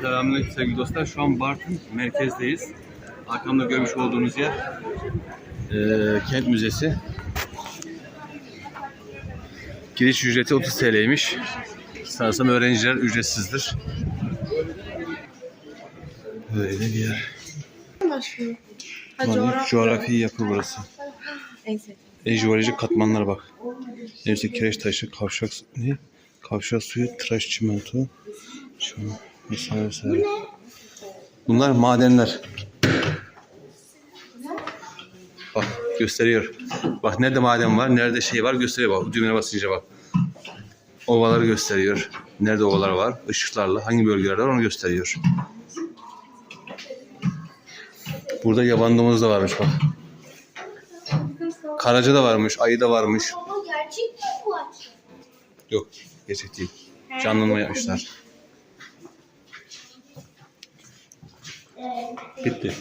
Selamünaleyküm sevgili dostlar. Şu an Bartın merkezdeyiz. Arkamda görmüş olduğunuz yer eee, Kent Müzesi. Giriş ücreti 30 TL'ymiş. Sanırsam öğrenciler ücretsizdir. Böyle bir yer. başlıyor. Ha, Hani coğrafi yapı burası. En. E, jeolojik katmanlara bak. Hepsi kireç taşı, kavşak ne? Kavşak suyu, tıraş çimento. Şu vesaire vesaire. Bunlar madenler. Bak gösteriyor. Bak nerede maden var, nerede şey var gösteriyor bak. Düğmeye basınca bak. Ovaları gösteriyor. Nerede ovalar var, ışıklarla hangi bölgelerde var onu gösteriyor. Burada yaban domuzu da varmış bak. Karaca da varmış, ayı da varmış. Baba gerçek mi bu? Yok, gerçek değil. Canlanma yapmışlar. Bitti.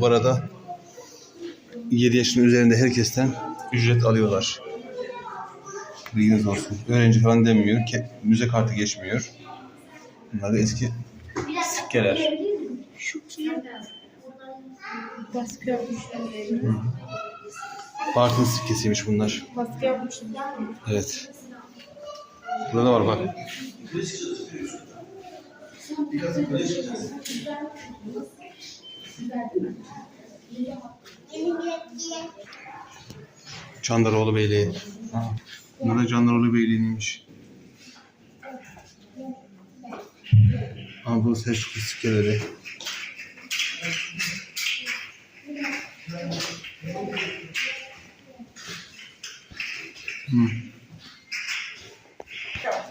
Bu arada 7 yaşın üzerinde herkesten ücret alıyorlar. Bilginiz olsun. Öğrenci falan denmiyor. Ke- müze kartı geçmiyor. Bunlar da eski sikkeler. Baskı yapmışlar. Bartın sikkesiymiş bunlar. Baskı yapmışlar. Evet. Burada var bak. Candaroğlu Beyliği. Ha. Bunlar da Candaroğlu Beyliği'ymiş. Anadolu Selçuklu sikkeleri.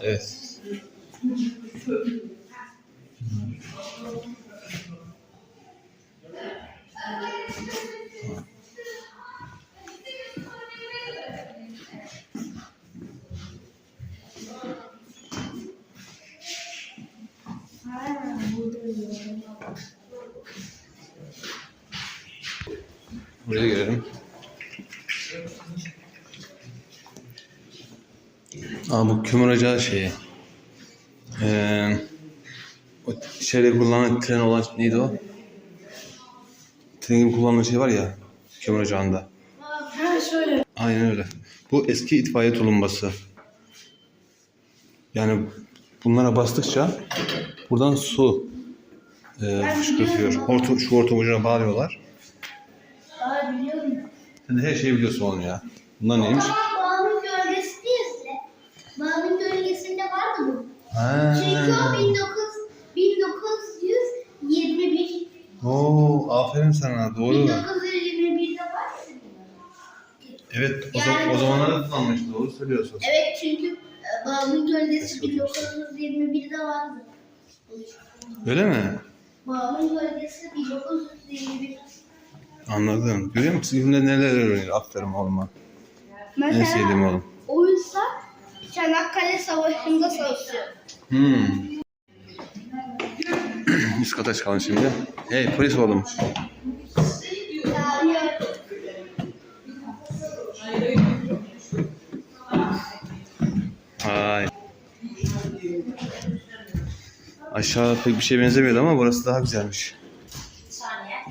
Evet. Buraya gelelim. Aa bu kömür ocağı şeyi. Ee, o şeyde kullanılan tren olan neydi o? Tren gibi kullanılan şey var ya kömür ocağında. Ha şöyle. Aynen öyle. Bu eski itfaiye tulumbası. Yani bunlara bastıkça buradan su e, fışkırtıyor. Hortum, şu hortum ucuna bağlıyorlar. Sen de her şeyi biliyorsun oğlum ya. Bunlar neymiş? Ama bağımın gölgesi değilse. Bağımın gölgesinde vardı bu. Ha. Çünkü o 19, 1921. Oo, aferin sana. Doğru. 1921'de var. Evet, o, zaman, o zamanlarda kullanmış. Doğru söylüyorsun. Evet çünkü e, bağımın gölgesi Eski otobüs. 1921'de vardı. Öyle mi? Bağımın gölgesi 1921. Anladım. Görüyor musun? Sizin neler öğreniyor? Aferin oğluma. En Mesela sevdiğim oğlum. oysa Çanakkale Savaşı'nda savaşıyor. Hmm. Üst kata çıkalım şimdi. Hey polis oğlum. Ay. Aşağı pek bir şey benzemiyordu ama burası daha güzelmiş.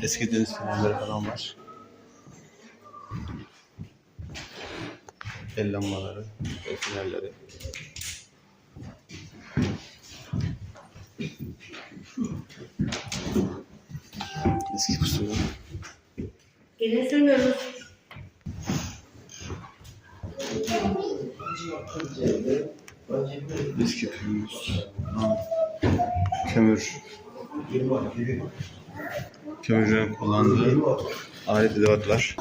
Eski deniz fenerleri falan var. El lambaları, el fenerleri. Eski pusula. Gelirsen görürüz. Eski pürüz. Kömürün kullandığı alet edevatlar.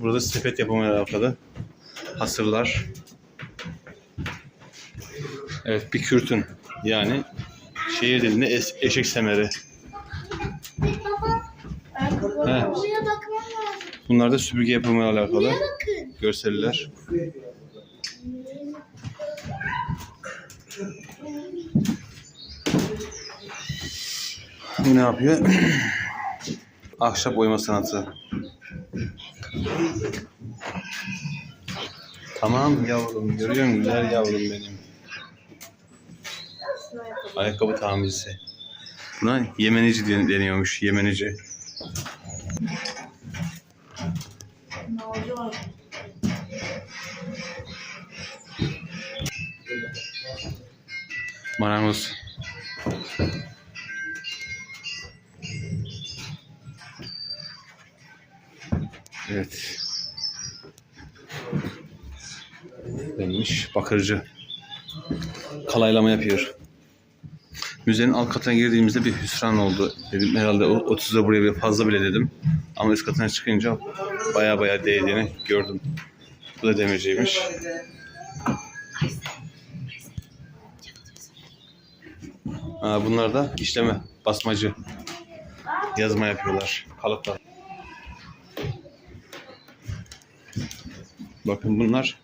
Burada sepet yapımıyla alakalı hasırlar. Evet bir kürtün yani şehir dilinde es- eşek semeri. He. buraya bakmam lazım. Bunlar da süpürge yapımıyla alakalı Buraya Ne yapıyor? Ahşap oyma sanatı. Tamam yavrum, görüyor musun? Güzel yavrum benim. Ayakkabı tamircisi. Buna yemenici den- deniyormuş, yemenici. Marangoz. Evet. Benmiş bakırcı. Kalaylama yapıyor. Müzenin alt katına girdiğimizde bir hüsran oldu. Dedim herhalde o 30'da buraya bir fazla bile dedim. Ama üst katına çıkınca baya baya değdiğini gördüm. Bu da demirciymiş. Ha, bunlar da işleme, basmacı. Yazma yapıyorlar. Kalıplar. Bakın bunlar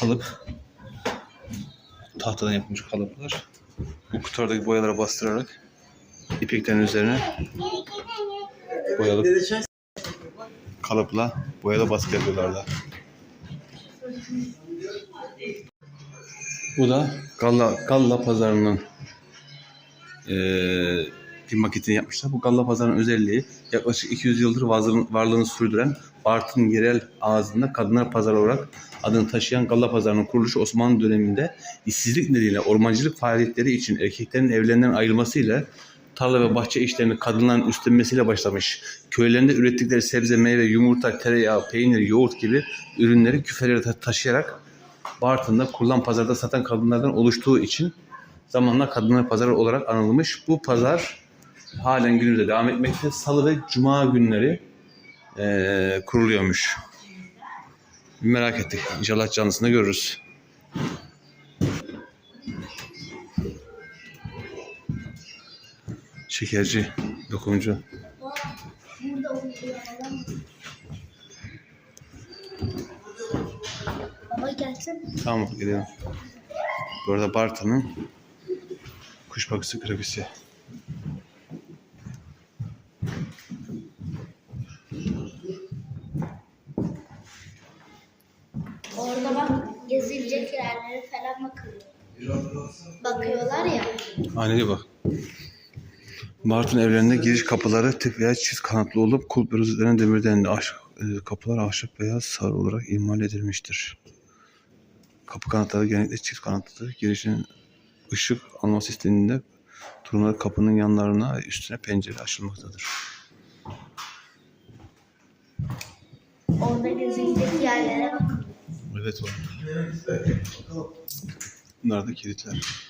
kalıp. Tahtadan yapılmış kalıplar. Bu kutulardaki boyalara bastırarak ipeklerin üzerine boyalıp kalıpla boyada baskı yapıyorlardı. Bu da Galla, Galla pazarının eee bir maketini yapmışlar. Bu Galla pazarının özelliği yaklaşık 200 yıldır varlığını sürdüren Bartın yerel ağzında kadınlar pazarı olarak adını taşıyan Galla pazarının kuruluşu Osmanlı döneminde işsizlik nedeniyle ormancılık faaliyetleri için erkeklerin evlerinden ayrılmasıyla tarla ve bahçe işlerini kadınların üstlenmesiyle başlamış. Köylerinde ürettikleri sebze, meyve, yumurta, tereyağı, peynir, yoğurt gibi ürünleri küfelere ta- taşıyarak Bartın'da kurulan pazarda satan kadınlardan oluştuğu için zamanla kadınlar pazarı olarak anılmış. Bu pazar halen günümüzde devam etmekte. Salı ve cuma günleri eee, kuruluyormuş. Merak ettik. İnşallah canlısını görürüz. Şekerci. Baba gelsin. Tamam gidelim. Bu arada Bartın'ın kuş bakışı grafisi. Orada bak gezilecek yerlere falan bakıyor. Bakıyorlar ya. Aynaya bak. Bartın evlerinde giriş kapıları tek veya çift kanatlı olup kulpları üzerine demirden e, kapılar ahşap veya sarı olarak imal edilmiştir. Kapı kanatları genellikle çift kanatlıdır. Girişin ışık alması istendiğinde durumlar kapının yanlarına üstüne pencere açılmaktadır. Orada gezilecek yerlere bakıyor. Evet o. Bunlar da kilitler.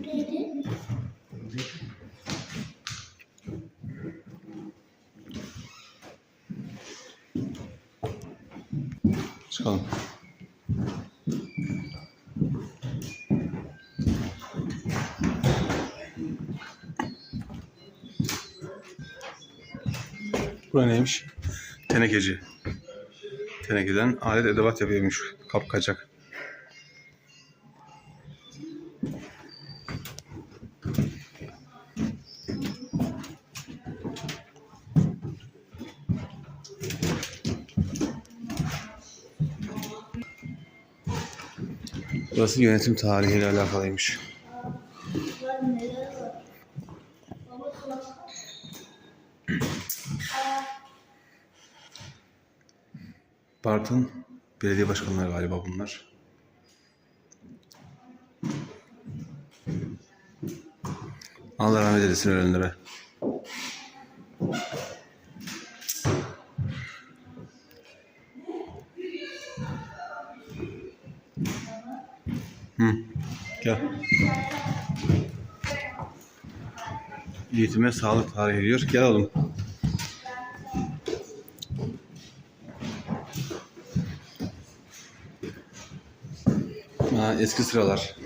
Neydi? Çıkalım. Bura neymiş? Tenekeci. Tenekeden alet edevat yapıyormuş. Kapkacak. Burası yönetim tarihiyle alakalıymış. Bartın belediye başkanları galiba bunlar. Allah rahmet eylesin ölenlere. Hı, gel. Eğitime sağlık tarihi diyor. Gel oğlum. Eski sıralar.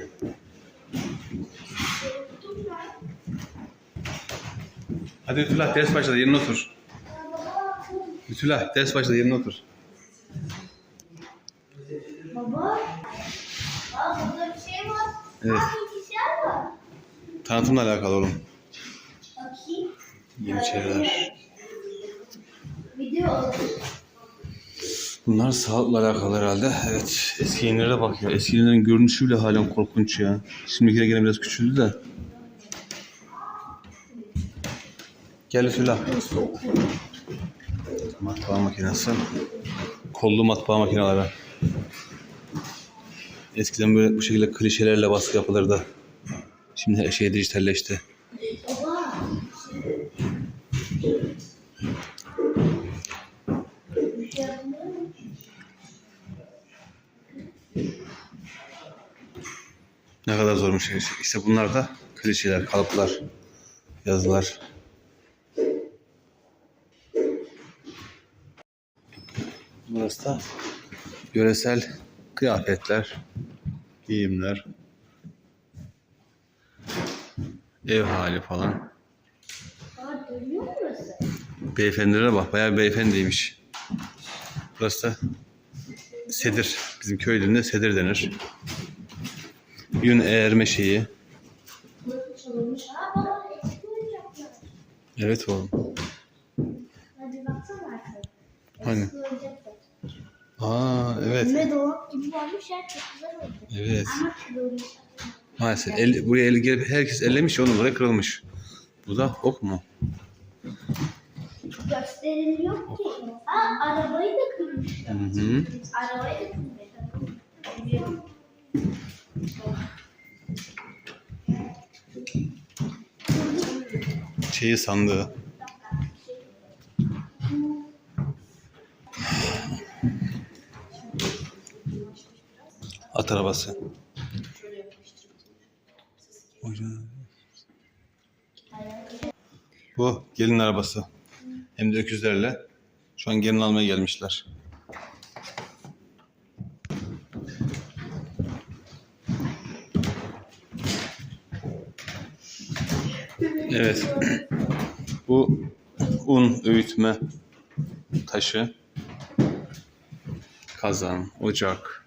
Hadi Ütülah ders başladı yerine otur. Ütülah ders başladı yerine otur. Baba. Aa, burada bir şey var. Evet. Aa, var. Tanıtımla alakalı oğlum. Bakayım. Yeni şeyler. Video. Bunlar sağlıkla alakalı herhalde. Evet. Eski yenilere bak ya. Eski yenilerin görünüşü bile halen korkunç ya. Şimdikiler gene biraz küçüldü de. Gel Füla. Matbaa makinesi. Kollu matbaa makineleri. Eskiden böyle bu şekilde klişelerle baskı yapılırdı. Şimdi her şey dijitalleşti. Ne kadar zormuş. İşte bunlar da klişeler, kalıplar, yazılar. Burası da yöresel kıyafetler, giyimler, ev hali falan. Beyefendilere bak, bayağı beyefendiymiş. Burası da sedir. Bizim köy dilinde sedir denir. Yün eğerme şeyi. Evet oğlum. Hani? Aa evet. Pembe dolap gibi varmış ya çok güzel oldu. Evet. Ama kırılmış. Maalesef el, buraya el gelip herkes ellemiş onu buraya kırılmış. Bu da ok mu? Gösterim yok ki. Aa arabayı da kırmışlar. Hı hı. Arabayı da kırmışlar. Şeyi sandığı. At arabası. Bu gelin arabası. Hem de öküzlerle. Şu an gelin almaya gelmişler. Evet. Bu un öğütme taşı. Kazan, ocak,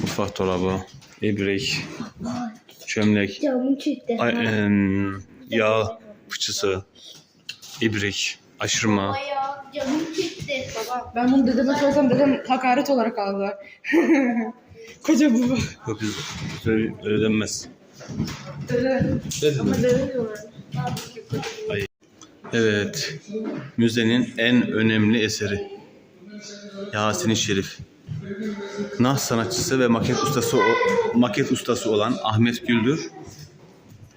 mutfak dolabı, ibrek, çömlek, ay- yağ fıçısı, ibrek, aşırma. Ben bunu dedeme sorsam dedem hakaret olarak aldı. Koca baba. Yok biz öyle, öyle denmez. Evet. Müzenin en önemli eseri. Yasin-i Şerif. Nah sanatçısı ve maket ustası maket ustası olan Ahmet Güldür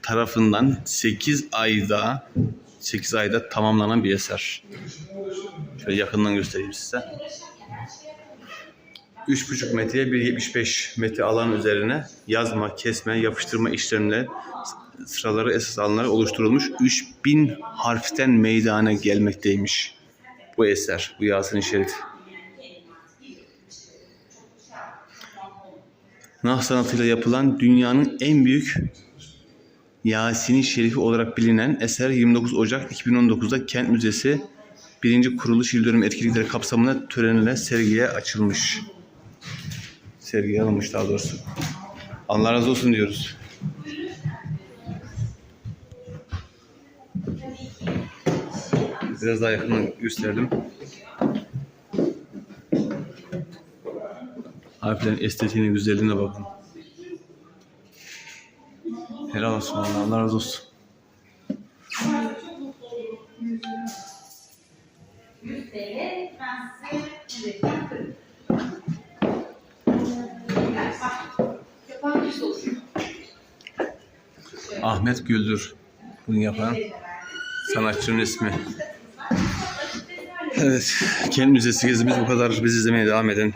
tarafından 8 ayda 8 ayda tamamlanan bir eser. Şöyle yakından göstereyim size. 3,5 metreye 1,75 metre alan üzerine yazma, kesme, yapıştırma işlemleri sıraları esas alanları oluşturulmuş 3000 harften meydana gelmekteymiş bu eser, bu Yasin-i Şerif. Nah sanatıyla yapılan dünyanın en büyük Yasin-i Şerifi olarak bilinen eser 29 Ocak 2019'da Kent Müzesi 1. Kuruluş Yıl Dönümü etkinlikleri kapsamında törenle sergiye açılmış. Sergiye alınmış daha doğrusu. Allah razı olsun diyoruz. Biraz daha yakından gösterdim. Harflerin estetiğine, güzelliğine bakın. Helal olsun Allah, Allah razı olsun. Ahmet Güldür. Bunu yapan sanatçının ismi. Evet, Kent Müzesi gezimiz bu kadar. Bizi izlemeye devam edin.